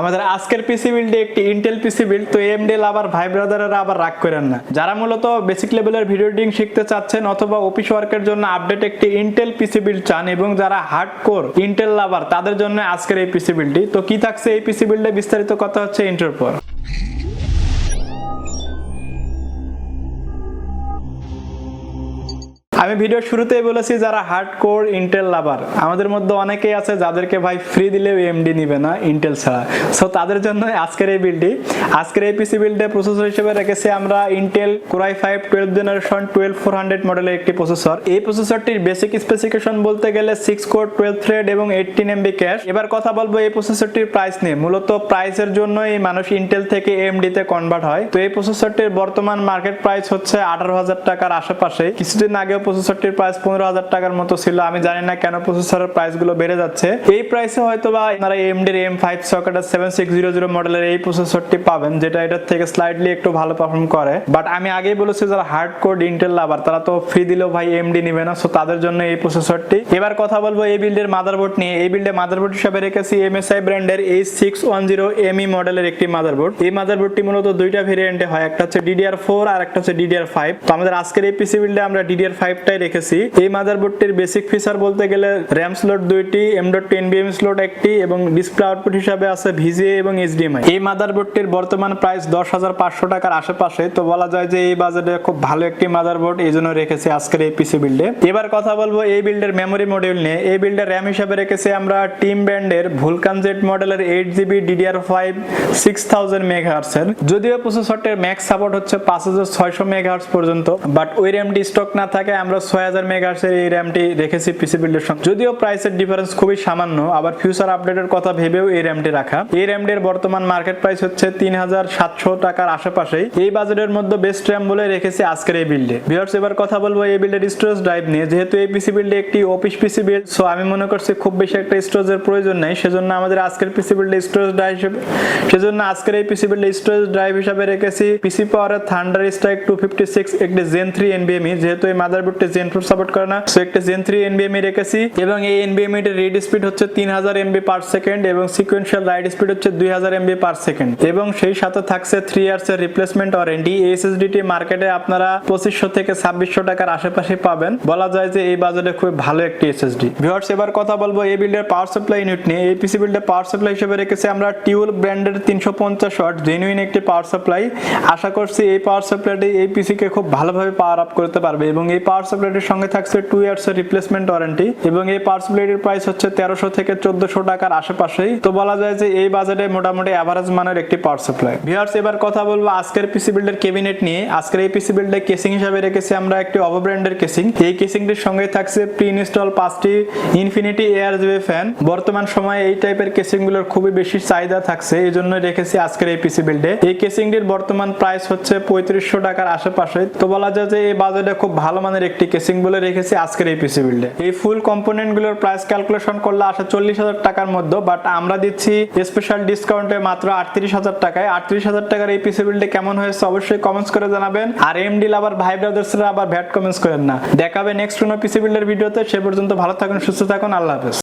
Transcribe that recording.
আমাদের আজকের পিসি বিল্ডে একটি ইন্টেল পিসি বিল্ড তো এমডি আবার ভাই ব্রাদারেরা আবার রাগ করেন না। যারা মূলত বেসিক লেভেলের ভিডিও এডিটিং শিখতে চাচ্ছেন অথবা অফিস ওয়ার্কের জন্য আপডেট একটি ইন্টেল পিসি বিল্ড চান এবং যারা হার্ড কোর ইন্টেল লাভার তাদের জন্য আজকের এই পিসি বিল্ডটি তো কি থাকছে এই পিসি বিল্ডে বিস্তারিত কথা হচ্ছে ইন্টার আমি ভিডিও শুরুতেই বলেছি যারা হার্ড কোর ইন্টেল লাভার আমাদের মধ্যে অনেকেই আছে যাদেরকে ভাই ফ্রি দিলেও এমডি নিবে না ইন্টেল ছাড়া। সো তাদের জন্য আজকের এই বিল্ডটি আজকের এই পিসি বিল্ডে প্রসেসর হিসেবে রেখেছি আমরা Intel core i five twelve generation twelve four hundred মডেলের একটি প্রসেসর এই প্রসেসরটির বেসিক স্পেসিফিকেশন বলতে গেলে সিক্স কোর টুয়েলভ থ্রেড এবং এইটিন এমবি ক্যাশ এবার কথা বলব এই প্রসেসরটির প্রাইস নিয়ে। মূলত প্রাইসের জন্যই মানুষ ইন্টেল থেকে এমডি তে কনভার্ট হয়। তো এই প্রসেসরটির বর্তমান মার্কেট প্রাইস হচ্ছে আঠারো হাজার টাকার আশেপাশে। কিছুদিন আগেও প্রসেসরটির প্রাইস পনেরো হাজার টাকার মতো ছিল। আমি জানি না কেন প্রসেসরের প্রাইসগুলো বেড়ে যাচ্ছে। এই প্রাইসে হয়তো বা আপনারা এমডির এম ফাইভ সকেটের সেভেন সিক্স জিরো জিরো মডেলের এই প্রসেসরটি পাবেন, যেটা এটার থেকে স্লাইডলি একটু ভালো পারফর্ম করে। বাট আমি আগেই বলেছি, যারা হার্ড কোড ইন্টেল লাভার তারা তো ফ্রি দিলেও ভাই এমডি নিবে না সো তাদের জন্য এই প্রসেসরটি। এবার কথা বলব এই বিল্ডের মাদারবোর্ড নিয়ে। এই বিল্ডে মাদারবোর্ড হিসাবে রেখেছি এমএসআই ব্র্যান্ডের এই সিক্স ওয়ান জিরো এমই মডেলের একটি মাদারবোর্ড এই মাদারবোর্ডটি মূলত দুইটা ভেরিয়েন্টে হয়, একটা হচ্ছে ডিডিআর ফোর আর একটা হচ্ছে ডিডিআর ফাইভ তো আমাদের আজকের এই পিসি বিল্ডে আমরা ডিডিআর ফাইভটাই রেখেছি। এই মাদারবোর্ডটির বেসিক ফিচার বলতে গেলে র্যাম স্লট দুইটি M dot ten BM slot একটি এবং ডিসপ্লে আউটপুট হিসাবে আছে ভিজিএ এবং এইচডিএমআই। এই মাদারবোর্ডটির বর্তমান প্রাইস দশ হাজার পাঁচশো টাকার আশেপাশে। তো বলা যায় যে এই বাজেটে খুব ভালো একটি মাদারবোর্ড এই জন্য রেখেছি আজকের এই পিসি বিল্ডে এবার কথা বলব এই বিল্ডের মেমোরি মডিউল নিয়ে। এই বিল্ডের র্যাম হিসাবে রেখেছি আমরা টিম ব্যান্ডের ভুলকান জেড মডেলের eight GB DDR five six thousand মেগাহার্সের যদিও প্রসেসরটির ম্যাক্স সাপোর্ট হচ্ছে পাঁচ হাজার ছয়শো মেগাহার্স পর্যন্ত বাট ওই র্যামটি স্টক না থাকে আমরা ছয় হাজার মেগাহার্সের এই র্যামটি রেখেছি পিসি বিল্ডের সঙ্গে। যদিও প্রাইসের ডিফারেন্স খুবই সামান্য, আবার ফিউচার আপডেটের কথা ভেবেও এই র্যামটি রাখা। এই র্যামটির বর্তমান মার্কেট প্রাইস হচ্ছে তিন হাজার সাতশো টাকার আশেপাশেই। এই বাজেটের মধ্যে বেস্ট র্যাম বলে রেখেছি আজকের এই বিল্ডে ভিউয়ার্স এবার কথা বলব এই বিল্ডের স্টোরেজ ড্রাইভ নিয়ে। যেহেতু এই পিসি বিল্ডে একটি অফিস পিসি বিল্ড সো আমি মনে করছি খুব বেশি একটা স্টোরেজের প্রয়োজন নেই। সেজন্য আমাদের আজকের পিসি বিল্ডে স্টোরেজ ড্রাইভ হিসেবে সেজন্য আজকের এই পিসি বিল্ডে স্টোরেজ ড্রাইভ হিসাবে রেখেছি পিসি পাওয়ারের thunder strike two fifty six একটি জেন থ্রি এনবিএমই যেহেতু এই মাদারবোর্ডটি জেন ফোর সাপোর্ট করে না। সো একটি জেন থ্রি এনবিএমই রেখেছি এবং এই এনবিএমই এর রিড স্পিড হচ্ছে তিন হাজার এমবি পার সেকেন্ড এবং সিকোয়েন্সিয়াল রাইড স্পিড হচ্ছে দুই হাজার এমবি পার সেকেন্ড এবং সেই সাথে থাকছে থ্রি ইয়ার্স এর রিপ্লেসমেন্ট ওয়ারেন্টি এসএসডিটি মার্কেটে আপনারা পঁচিশশো থেকে ছাব্বিশশো টাকার আশেপাশে পাবেন। বলা যায় যে এই বাজারে খুব ভালো একটি এসএসডি ভিউয়ার্স এবার কথা বলব এই বিল্ডের পাওয়ার সাপ্লাই ইউনিট নিয়ে। এই পিসি বিল্ডের পাওয়ার সাপ্লাই হিসেবে রেখেছি আমরা টিউল ব্র্যান্ডের তিনশো পঞ্চাশ ওয়াট জেনুইন একটি পাওয়ার সাপ্লাই আশা করছি এই পাওয়ার সাপ্লাইটি এই পিসি কে খুব ভালোভাবে পাওয়ার আপ করতে পারবে এবং এই পাওয়ার সাপ্লাইটির সঙ্গে থাকছে টু ইয়ার্স এর রিপ্লেসমেন্ট ওয়ারেন্টি এবং এই পাওয়ার সাপ্লাইটির প্রাইস হচ্ছে তেরোশো থেকে চোদ্দশো টাকার আশেপাশেই। তো বলা যায় যে এই বাজারে মোটামুটি অ্যাভারেজ মানের একটি পাওয়ার সাপ্লাই ভিউয়ার্স এবার কথা বলব আজকের পিসি বিল্ডের কেবিনেট নিয়ে। আজকের এই পিসি বিল্ডের কেসিং হিসাবে রেখেছি আমরা একটি অভো ব্র্যান্ডের কেসিং এই কেসিংটির সঙ্গে থাকছে প্রি ইনস্টল পাঁচটি ইনফিনিটি এয়ার জিবি ফ্যান বর্তমান সময়ে এই টাইপের কেসিংগুলোর খুবই বেশি চাহিদা থাকছে, এই জন্য রেখেছি আজকের এই পিসি বিল্ডে এই কেসিংটির বর্তমান প্রাইস হচ্ছে পঁয়ত্রিশশো টাকার আশেপাশে। তো বলা যায় যে এই বাজারে খুব ভালো মানের একটি কেসিং বলে রেখেছি আজকের এই পিসি বিল্ডে এই ফুল কম্পোনেন্টগুলোর প্রাইস ক্যালকুলেশন করলে আসে চল্লিশ হাজার টাকার মধ্যে বাট আমরা দিচ্ছি স্পেশাল ডিসকাউন্টে মাত্র আটত্রিশ হাজার টাকায়। আটত্রিশ হাজার টাকার এই পিসি বিল্ডে কেমন হয়েছে অবশ্যই কমেন্টস করে জানাবেন। আর এম ডিল আবার ভাই ব্রাদার্স আবার ভ্যাট কমেন্টস করেন না। দেখাবে নেক্সট কোনো পিসি বিল্ডের ভিডিওতে সে পর্যন্ত ভালো থাকুন, সুস্থ থাকুন, আল্লাহ হাফেজ।